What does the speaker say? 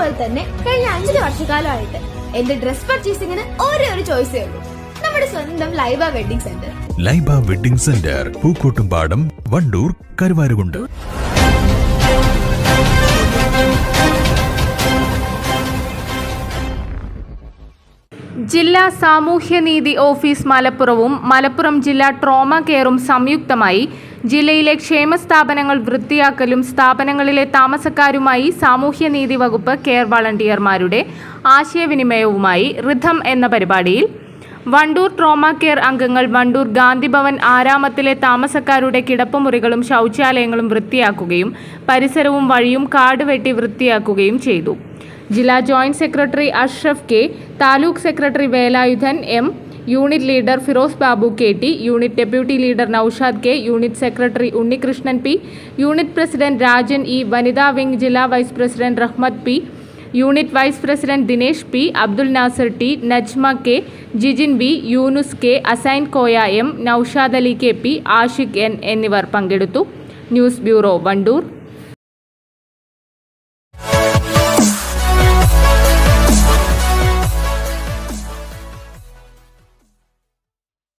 പോലെ തന്നെ കഴിഞ്ഞ അഞ്ചര വർഷക്കാലമായിട്ട് എന്റെ ഡ്രസ് പർച്ചേസിംഗിന് ഒരേ ഒരു ചോയ്സേ ഉള്ളൂ. നമ്മുടെ സ്വന്തം Laiba wedding centre. Laiba wedding centre Pookkottumpadam Wandoor Karuvarakundu. ജില്ലാ സാമൂഹ്യനീതി ഓഫീസ് മലപ്പുറവും മലപ്പുറം ജില്ലാ ട്രോമ കെയറും സംയുക്തമായി ജില്ലയിലെ ക്ഷേമ സ്ഥാപനങ്ങൾ വൃത്തിയാക്കലും സ്ഥാപനങ്ങളിലെ താമസക്കാരുമായി സാമൂഹ്യനീതി വകുപ്പ് കെയർ വളണ്ടിയർമാരുടെ ആശയവിനിമയവുമായി റിഥം എന്ന പരിപാടിയിൽ വണ്ടൂർ ട്രോമ കെയർ അംഗങ്ങൾ വണ്ടൂർ ഗാന്ധിഭവൻ ആരാമത്തിലെ താമസക്കാരുടെ കിടപ്പുമുറികളും ശൗചാലയങ്ങളും വൃത്തിയാക്കുകയും പരിസരവും വഴിയും കാട് വെട്ടി വൃത്തിയാക്കുകയും ചെയ്തു. ജില്ലാ joint secretary Ashraf K taluk secretary Velayudhan M unit leader Firoz Babu K T unit deputy leader Noushad K unit secretary Unnikrishnan P unit president Rajan E വനിതാ വിംഗ് ജില്ലാ vice president Rahmath P unit vice president Dinesh P Abdul Nasar T Najma K Jijin B Yunus K Asain Koya M Noushad Ali K P Ashiq N എന്നിവർ പങ്കെടുത്തു. News bureau Wandoor.